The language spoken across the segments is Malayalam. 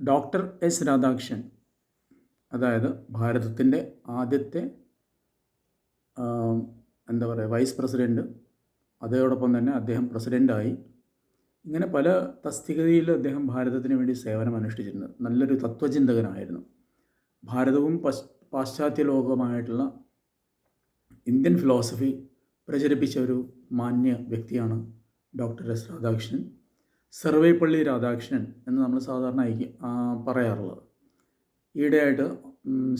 ഡോക്ടർ എസ് രാധാകൃഷ്ണൻ അതായത് ഭാരതത്തിന്റെ ആദ്യത്തെ എന്താ പറയുക വൈസ് പ്രസിഡന്റ് അതോടൊപ്പം തന്നെ അദ്ദേഹം പ്രസിഡന്റായി ഇങ്ങനെ പല തസ്തികയിൽ അദ്ദേഹം ഭാരതത്തിന് വേണ്ടി സേവനം അനുഷ്ഠിച്ചിട്ടുണ്ട് നല്ലൊരു തത്വചിന്തകനായിരുന്നു. ഭാരതവും പശ് പാശ്ചാത്യ ലോകവുമായിട്ടുള്ള ഇന്ത്യൻ ഫിലോസഫി പ്രചരിപ്പിച്ച ഒരു മാന്യ വ്യക്തിയാണ് ഡോക്ടർ എസ് രാധാകൃഷ്ണൻ. സർവേപ്പള്ളി രാധാകൃഷ്ണൻ എന്ന് നമ്മൾ സാധാരണ പറയാറുള്ളത്. ഈയിടെയായിട്ട്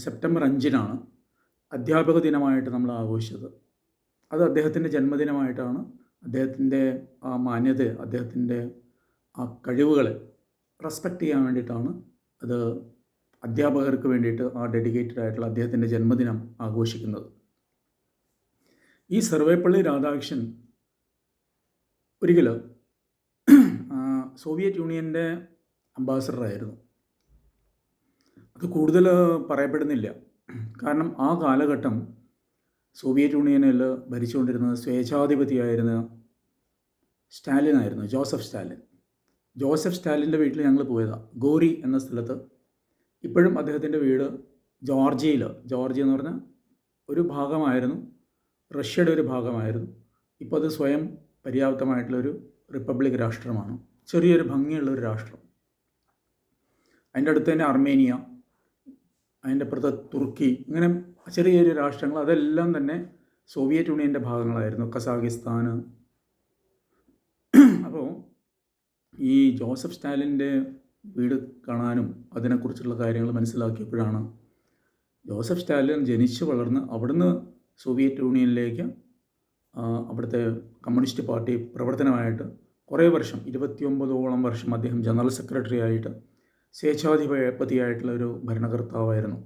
സെപ്റ്റംബർ അഞ്ചിനാണ് അധ്യാപക ദിനമായിട്ട് നമ്മൾ ആഘോഷിച്ചത്. അത് അദ്ദേഹത്തിന്റെ ജന്മദിനമായിട്ടാണ് അദ്ദേഹത്തിന്റെ ആ മാന്യത അദ്ദേഹത്തിന്റെ ആ കഴിവുകളെ റെസ്പെക്റ്റ് ചെയ്യാൻ വേണ്ടിയിട്ടാണ് അത് അധ്യാപകർക്ക് വേണ്ടിയിട്ട് ആ ഡെഡിക്കേറ്റഡ് ആയിട്ടുള്ള അദ്ദേഹത്തിന്റെ ജന്മദിനം ആഘോഷിക്കുന്നത്. ഈ സർവേപ്പള്ളി രാധാകൃഷ്ണൻ ഒരിക്കൽ സോവിയറ്റ് യൂണിയന്റെ അംബാസഡറായിരുന്നു. അത് കൂടുതൽ പറയപ്പെടുന്നില്ല. കാരണം ആ കാലഘട്ടം സോവിയറ്റ് യൂണിയനിൽ ഭരിച്ചുകൊണ്ടിരുന്നത് സ്വേച്ഛാധിപതിയായിരുന്ന സ്റ്റാലിൻ ആയിരുന്നു ജോസഫ് സ്റ്റാലിൻ. ജോസഫ് സ്റ്റാലിന്റെ വീട്ടിൽ ഞങ്ങൾ പോയതാണ് ഗോറി എന്ന സ്ഥലത്ത് ഇപ്പോഴും അദ്ദേഹത്തിന്റെ വീട് ജോർജിയയിൽ. ജോർജിയ എന്ന് പറഞ്ഞാൽ ഒരു ഭാഗമായിരുന്നു റഷ്യയുടെ ഒരു ഭാഗമായിരുന്നു. ഇപ്പോൾ അത് സ്വയം പര്യാപ്തമായിട്ടുള്ളൊരു റിപ്പബ്ലിക് രാഷ്ട്രമാണ്. ചെറിയൊരു ഭംഗിയുള്ള ഒരു രാഷ്ട്രം. അതിന്റെ അടുത്ത് തന്നെ അർമേനിയ അതിന്റെ അപ്പുറത്ത് തുർക്കി ഇങ്ങനെ ചെറിയ ചെറിയ രാഷ്ട്രങ്ങൾ. അതെല്ലാം തന്നെ സോവിയറ്റ് യൂണിയന്റെ ഭാഗങ്ങളായിരുന്നു. കസാഖിസ്ഥാൻ. അപ്പോൾ ഈ ജോസഫ് സ്റ്റാലിന്റെ വീട് കാണാനും അതിനെക്കുറിച്ചുള്ള കാര്യങ്ങൾ മനസ്സിലാക്കിയപ്പോഴാണ് ജോസഫ് സ്റ്റാലിൻ ജനിച്ചു വളർന്ന് അവിടുന്ന് സോവിയറ്റ് യൂണിയനിലേക്ക് അവിടുത്തെ കമ്മ്യൂണിസ്റ്റ് പാർട്ടി പ്രവർത്തനമായിട്ട് കുറേ വർഷം ഇരുപത്തിയൊമ്പതോളം വർഷം അദ്ദേഹം ജനറൽ സെക്രട്ടറി ആയിട്ട് സ്വേച്ഛാധിപതിയായിട്ടുള്ള ഒരു ഭരണകർത്താവായിരുന്നു.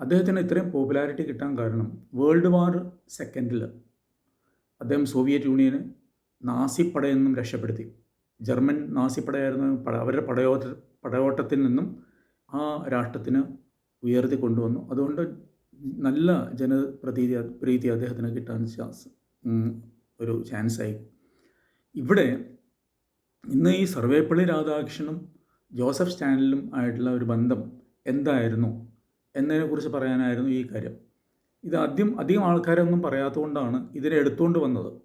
അദ്ദേഹത്തിന് ഇത്രയും പോപ്പുലാരിറ്റി കിട്ടാൻ കാരണം വേൾഡ് വാർ സെക്കൻഡിൽ അദ്ദേഹം സോവിയറ്റ് യൂണിയനെ നാസിപ്പടയിൽ നിന്നും രക്ഷപ്പെടുത്തി. ജർമ്മൻ നാസിപ്പടയായിരുന്നു പട അവരുടെ പടയോട്ട പടയോട്ടത്തിൽ നിന്നും ആ രാഷ്ട്രത്തിന് ഉയർത്തി കൊണ്ടുവന്നു. അതുകൊണ്ട് നല്ല ജനപ്രതീതി പ്രീതി അദ്ദേഹത്തിന് കിട്ടാൻ ചാൻസ് ഒരു ചാൻസായി. ഇവിടെ ഇന്ന് ഈ സർവേപ്പള്ളി രാധാകൃഷ്ണനും ജോസഫ് സ്റ്റാലിനും ആയിട്ടുള്ള ഒരു ബന്ധം എന്തായിരുന്നു എന്നതിനെക്കുറിച്ച് പറയാനായിരുന്നു ഈ കാര്യം. ഇത് ആദ്യം അധികം ആൾക്കാരൊന്നും പറയാത്തതുകൊണ്ടാണ് ഇതിനെ എടുത്തുകൊണ്ട് വന്നത്.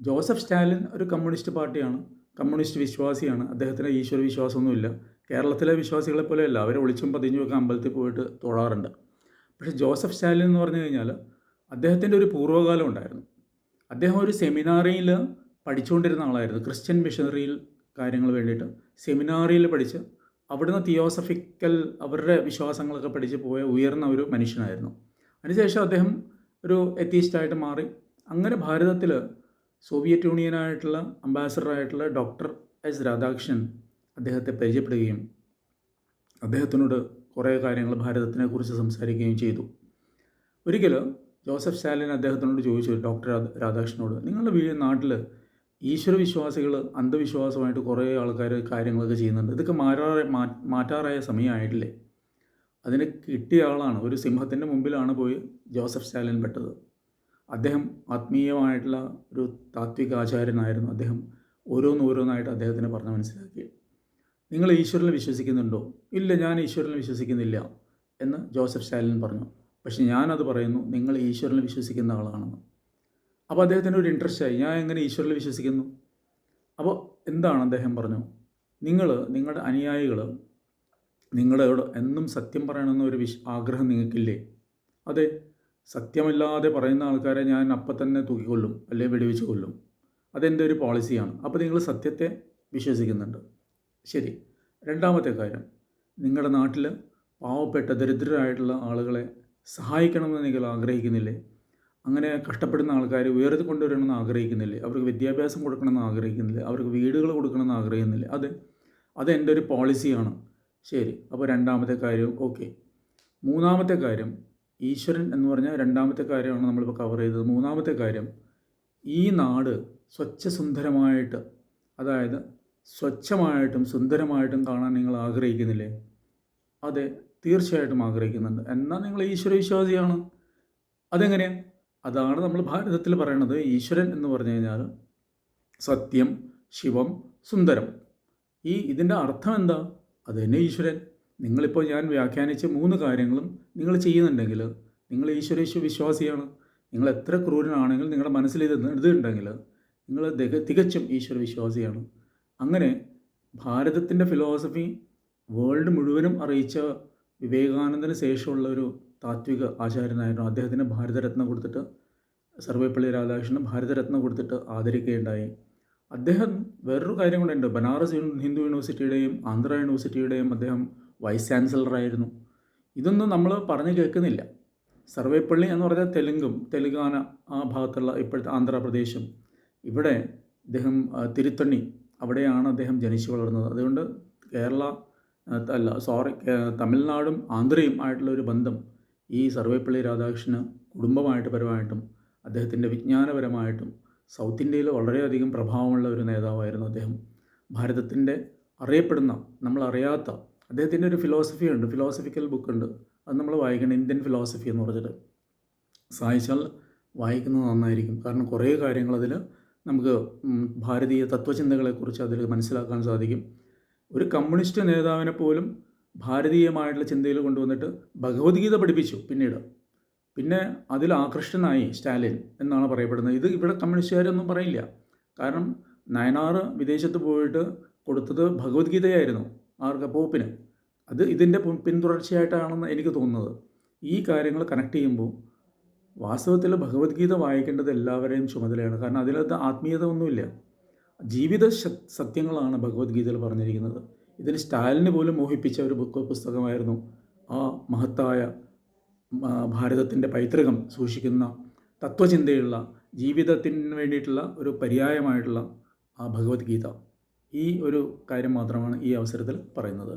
ജോസഫ് സ്റ്റാലിൻ ഒരു കമ്മ്യൂണിസ്റ്റ് പാർട്ടിയാണ്. കമ്മ്യൂണിസ്റ്റ് വിശ്വാസിയാണ്. അദ്ദേഹത്തിന് ഈശ്വര വിശ്വാസമൊന്നുമില്ല. കേരളത്തിലെ വിശ്വാസികളെ പോലെയല്ല. അവരെ ഒളിച്ചും പതിഞ്ഞുമൊക്കെ അമ്പലത്തിൽ പോയിട്ട് തൊഴാറുണ്ട്. പക്ഷേ ജോസഫ് സ്റ്റാലിൻ എന്ന് പറഞ്ഞു കഴിഞ്ഞാൽ അദ്ദേഹത്തിന്റെ ഒരു പൂർവകാലം ഉണ്ടായിരുന്നു. അദ്ദേഹം ഒരു സെമിനാറിയിൽ പഠിച്ചുകൊണ്ടിരുന്ന ആളായിരുന്നു. ക്രിസ്ത്യൻ മിഷനറിയിൽ കാര്യങ്ങൾ വേണ്ടിയിട്ട് സെമിനാറിയിൽ പഠിച്ച് അവിടുന്ന് തിയോസഫിക്കൽ അവരുടെ വിശ്വാസങ്ങളൊക്കെ പഠിച്ച് പോയ ഉയർന്ന ഒരു മനുഷ്യനായിരുന്നു. അതിനുശേഷം അദ്ദേഹം ഒരു എത്തീസ്റ്റായിട്ട് മാറി. അങ്ങനെ ഭാരതത്തിൽ സോവിയറ്റ് യൂണിയനായിട്ടുള്ള അംബാസഡറായിട്ടുള്ള ഡോക്ടർ എസ് രാധാകൃഷ്ണൻ അദ്ദേഹത്തെ പരിചയപ്പെടുകയും അദ്ദേഹത്തിനോട് കുറേ കാര്യങ്ങൾ ഭാരതത്തിനെ കുറിച്ച് സംസാരിക്കുകയും ചെയ്തു. ഒരിക്കൽ ജോസഫ് സ്റ്റാലിൻ അദ്ദേഹത്തിനോട് ചോദിച്ചു ഡോക്ടർ രാധ- രാധാകൃഷ്ണനോട് നിങ്ങളുടെ വീട് നാട്ടിൽ ഈശ്വര വിശ്വാസികൾ അന്ധവിശ്വാസമായിട്ട് കുറേ ആൾക്കാർ കാര്യങ്ങളൊക്കെ ചെയ്യുന്നുണ്ട്. ഇതൊക്കെ മാറാറെ മാറ്റാറായ സമയമായിട്ടില്ലേ? അതിന് കിട്ടിയ ആളാണ്. ഒരു സിംഹത്തിന്റെ മുമ്പിലാണ് പോയി ജോസഫ് സ്റ്റാലിൻ പെട്ടത്. അദ്ദേഹം ആത്മീയമായിട്ടുള്ള ഒരു താത്വിക ആചാര്യനായിരുന്നു. അദ്ദേഹം ഓരോന്നോരോന്നായിട്ട് അദ്ദേഹത്തിന് പറഞ്ഞ് മനസ്സിലാക്കി. നിങ്ങൾ ഈശ്വരനെ വിശ്വസിക്കുന്നുണ്ടോ? ഇല്ല ഞാൻ ഈശ്വരനെ വിശ്വസിക്കുന്നില്ല എന്ന് ജോസഫ് സ്റ്റാലിൻ പറഞ്ഞു. പക്ഷെ ഞാനത് പറയുന്നു നിങ്ങൾ ഈശ്വരനെ വിശ്വസിക്കുന്ന ആളാണെന്ന്. അപ്പോൾ അദ്ദേഹത്തിന് ഒരു ഇൻട്രസ്റ്റ് ആയി. ഞാൻ എങ്ങനെ ഈശ്വരിൽ വിശ്വസിക്കുന്നു? അപ്പോൾ എന്താണ് അദ്ദേഹം പറഞ്ഞു? നിങ്ങൾ നിങ്ങളുടെ അനുയായികൾ നിങ്ങളോട് എന്നും സത്യം പറയണമെന്ന ഒരു വിശ് ആഗ്രഹം നിങ്ങൾക്കില്ലേ? അതെ സത്യമല്ലാതെ പറയുന്ന ആൾക്കാരെ ഞാൻ അപ്പം തന്നെ തൂക്കിക്കൊല്ലും അല്ലെങ്കിൽ വെടിവെച്ച് കൊല്ലും. അതെന്റെ ഒരു പോളിസിയാണ് അപ്പോൾ നിങ്ങൾ സത്യത്തെ വിശ്വസിക്കുന്നുണ്ട്. ശരി. രണ്ടാമത്തെ കാര്യം. നിങ്ങളുടെ നാട്ടിൽ പാവപ്പെട്ട ദരിദ്രരായിട്ടുള്ള ആളുകളെ സഹായിക്കണമെന്ന് നിങ്ങൾ ആഗ്രഹിക്കുന്നില്ലേ? അങ്ങനെ കഷ്ടപ്പെടുന്ന ആൾക്കാർ ഉയർത്തി കൊണ്ടുവരണമെന്ന് ആഗ്രഹിക്കുന്നില്ല? അവർക്ക് വിദ്യാഭ്യാസം കൊടുക്കണമെന്ന് ആഗ്രഹിക്കുന്നില്ല? അവർക്ക് വീടുകൾ കൊടുക്കണമെന്ന് ആഗ്രഹിക്കുന്നില്ല? അതെ അത് അതെന്റെ ഒരു പോളിസിയാണ്. ശരി അപ്പോൾ രണ്ടാമത്തെ കാര്യം ഓക്കെ. മൂന്നാമത്തെ കാര്യം ഈശ്വരൻ എന്ന് പറഞ്ഞാൽ രണ്ടാമത്തെ കാര്യമാണ് നമ്മളിപ്പോൾ കവർ ചെയ്തത്. മൂന്നാമത്തെ കാര്യം ഈ നാട് സ്വച്ഛസുന്ദരമായിട്ട് അതായത് സ്വച്ഛമായിട്ടും സുന്ദരമായിട്ടും കാണാൻ നിങ്ങൾ ആഗ്രഹിക്കുന്നില്ലേ? അതെ തീർച്ചയായിട്ടും ആഗ്രഹിക്കുന്നുണ്ട്. എന്നാൽ നിങ്ങൾ ഈശ്വര വിശ്വാസിയാണ്. അതെങ്ങനെയാണ് അതാണ് നമ്മൾ ഭാരതത്തിൽ പറയണത് ഈശ്വരൻ എന്ന് പറഞ്ഞു കഴിഞ്ഞാൽ സത്യം ശിവം സുന്ദരം. ഈ ഇതിന്റെ അർത്ഥം എന്താ? അത് തന്നെ ഈശ്വരൻ. നിങ്ങളിപ്പോൾ ഞാൻ വ്യാഖ്യാനിച്ച മൂന്ന് കാര്യങ്ങളും നിങ്ങൾ ചെയ്യുന്നുണ്ടെങ്കിൽ നിങ്ങൾ ഈശ്വരേശ്വ വിശ്വാസിയാണ്. നിങ്ങൾ എത്ര ക്രൂരനാണെങ്കിൽ നിങ്ങളുടെ മനസ്സിൽ ഇത് ഇതുണ്ടെങ്കിൽ നിങ്ങൾ തിക തികച്ചും ഈശ്വര വിശ്വാസിയാണ്. അങ്ങനെ ഭാരതത്തിന്റെ ഫിലോസഫി വേൾഡ് മുഴുവനും അറിയിച്ച വിവേകാനന്ദന് ശേഷമുള്ള ഒരു താത്വിക ആചാര്യനായിരുന്നു. അദ്ദേഹത്തിന് ഭാരതരത്നം കൊടുത്തിട്ട് സർവേപ്പള്ളി രാധാകൃഷ്ണൻ ഭാരതരത്നം കൊടുത്തിട്ട് ആദരിക്കുകയുണ്ടായി. അദ്ദേഹം വേറൊരു കാര്യം കൂടെ ബനാറസ് ഹിന്ദു യൂണിവേഴ്സിറ്റിയുടെയും ആന്ധ്ര യൂണിവേഴ്സിറ്റിയുടെയും അദ്ദേഹം വൈസ് ചാൻസലറായിരുന്നു. ഇതൊന്നും നമ്മൾ പറഞ്ഞു കേൾക്കുന്നില്ല. സർവേപ്പള്ളി എന്ന് പറഞ്ഞാൽ തെലുങ്കും തെലുങ്കാന ആ ഭാഗത്തുള്ള ഇപ്പോഴത്തെ ആന്ധ്രാപ്രദേശും. ഇവിടെ അദ്ദേഹം തിരുത്തണ്ണി അവിടെയാണ് അദ്ദേഹം ജനിച്ചു വളർന്നത്. അതുകൊണ്ട് കേരള അല്ല സോറി തമിഴ്നാടും ആന്ധ്രയും ആയിട്ടുള്ള ഒരു ബന്ധം ഈ സർവേപ്പള്ളി രാധാകൃഷ്ണന് കുടുംബമായിട്ട് പരമായിട്ടും അദ്ദേഹത്തിന്റെ വിജ്ഞാനപരമായിട്ടും സൗത്ത് ഇന്ത്യയിൽ വളരെയധികം പ്രഭാവമുള്ള ഒരു നേതാവായിരുന്നു അദ്ദേഹം. ഭാരതത്തിന്റെ അറിയപ്പെടുന്ന നമ്മൾ അറിയാത്ത അദ്ദേഹത്തിന്റെ ഒരു ഫിലോസഫി ഉണ്ട് ഫിലോസഫിക്കൽ ബുക്ക് ഉണ്ട്. അത് നമ്മൾ വായിക്കണം ഇന്ത്യൻ ഫിലോസഫി എന്ന് പറഞ്ഞിട്ട്. സഹായിച്ചാൽ വായിക്കുന്നത് നന്നായിരിക്കും. കാരണം കുറേ കാര്യങ്ങൾ അതിൽ നമുക്ക് ഭാരതീയ തത്വചിന്തകളെക്കുറിച്ച് അതിൽ മനസ്സിലാക്കാൻ സാധിക്കും. ഒരു കമ്മ്യൂണിസ്റ്റ് നേതാവിനെ പോലും ഭാരതീയമായിട്ടുള്ള ചിന്തയിൽ കൊണ്ടുവന്നിട്ട് ഭഗവത്ഗീത പഠിപ്പിച്ചു പിന്നീട്. പിന്നെ അതിൽ ആകൃഷ്ടനായി സ്റ്റാലിൻ എന്നാണ് പറയപ്പെടുന്നത്. ഇത് ഇവിടെ കമ്മ്യൂണിസ്റ്റുകാരൊന്നും പറയില്ല. കാരണം നയനാർ വിദേശത്ത് പോയിട്ട് കൊടുത്തത് ഭഗവത്ഗീതയായിരുന്നു ആർക്ക് പോപ്പിന്. അത് ഇതിന്റെ പിന്തുടർച്ചയായിട്ടാണെന്ന് എനിക്ക് തോന്നുന്നത്. ഈ കാര്യങ്ങൾ കണക്ട് ചെയ്യുമ്പോൾ വാസ്തവത്തിൽ ഭഗവത്ഗീത വായിക്കേണ്ടത് എല്ലാവരെയും ചുമതലയാണ്. കാരണം അതിനകത്ത് ആത്മീയത ഒന്നുമില്ല. ജീവിത സത്യങ്ങളാണ് ഭഗവത്ഗീതയിൽ പറഞ്ഞിരിക്കുന്നത്. ഇതിന് സ്റ്റാലിന് പോലും മോഹിപ്പിച്ച ഒരു ബുക്ക് പുസ്തകമായിരുന്നു ആ മഹത്തായ ഭാരതത്തിന്റെ പൈതൃകം സൂക്ഷിക്കുന്ന തത്വചിന്തയുള്ള ജീവിതത്തിന് വേണ്ടിയിട്ടുള്ള ഒരു പര്യായമായിട്ടുള്ള ആ ഭഗവത്ഗീത. ഈ ഒരു കാര്യം മാത്രമാണ് ഈ അവസരത്തിൽ പറയുന്നത്.